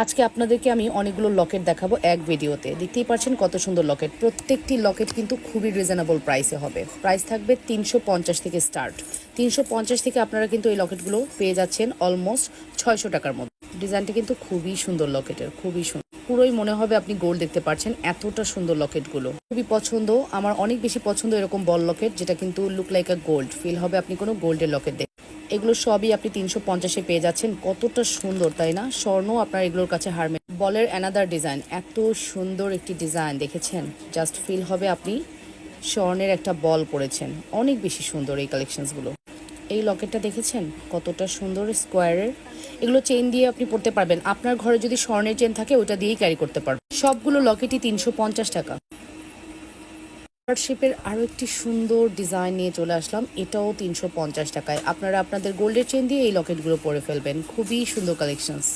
আজকে আপনাদেরকে আমি অনেকগুলো লকেট দেখাবো এক ভিডিওতে। দেখতেই পাচ্ছেন কত সুন্দর লকেট। প্রত্যেকটি লকেট কিন্তু খুবই রিজনেবল প্রাইসে হবে। প্রাইস থাকবে তিনশো পঞ্চাশ থেকে স্টার্ট তিনশো পঞ্চাশ থেকে আপনারা কিন্তু এই লকেটগুলো পেয়ে যাচ্ছেন অলমোস্ট ছয়শো টাকার মধ্যে। ডিজাইনটা কিন্তু খুবই সুন্দর লকেটের, খুবই সুন্দর পুরোই মনে হবে আপনি গোল্ড দেখতে পাচ্ছেন এতটা সুন্দর লকেটগুলো। খুবই পছন্দ, আমার অনেক বেশি পছন্দ এরকম বল লকেট, যেটা কিন্তু look like a gold feel হবে আপনি কোনো গোল্ডের লকেট এগুলো সবই আপনি তিনশো পঞ্চাশে পেয়ে যাচ্ছেন। কতটা সুন্দর, তাই না? স্বর্ণ আপনার এগুলোর কাছে হারমে বলের অ্যানাদার ডিজাইন এত সুন্দর একটি ডিজাইন দেখেছেন? জাস্ট ফিল হবে আপনি স্বর্ণের একটা বল পরেছেন অনেক বেশি সুন্দর এই কালেকশনসগুলো এই লকেটটা দেখেছেন? কতটা সুন্দর স্কোয়ারের এগুলো চেন দিয়ে আপনি পড়তে পারবেন। আপনার ঘরে যদি স্বর্ণের চেন থাকে ওটা দিয়েই ক্যারি করতে পারবেন। সবগুলো লকেটই তিনশো পঞ্চাশ টাকা। পার্টশিপের আরও একটি সুন্দর ডিজাইন নিয়ে চলে আসলাম। এটাও তিনশো পঞ্চাশ টাকায়। আপনারা আপনাদের গোল্ডের চেন দিয়ে এই লকেটগুলো পরে ফেলবেন। খুবই সুন্দর কালেকশনস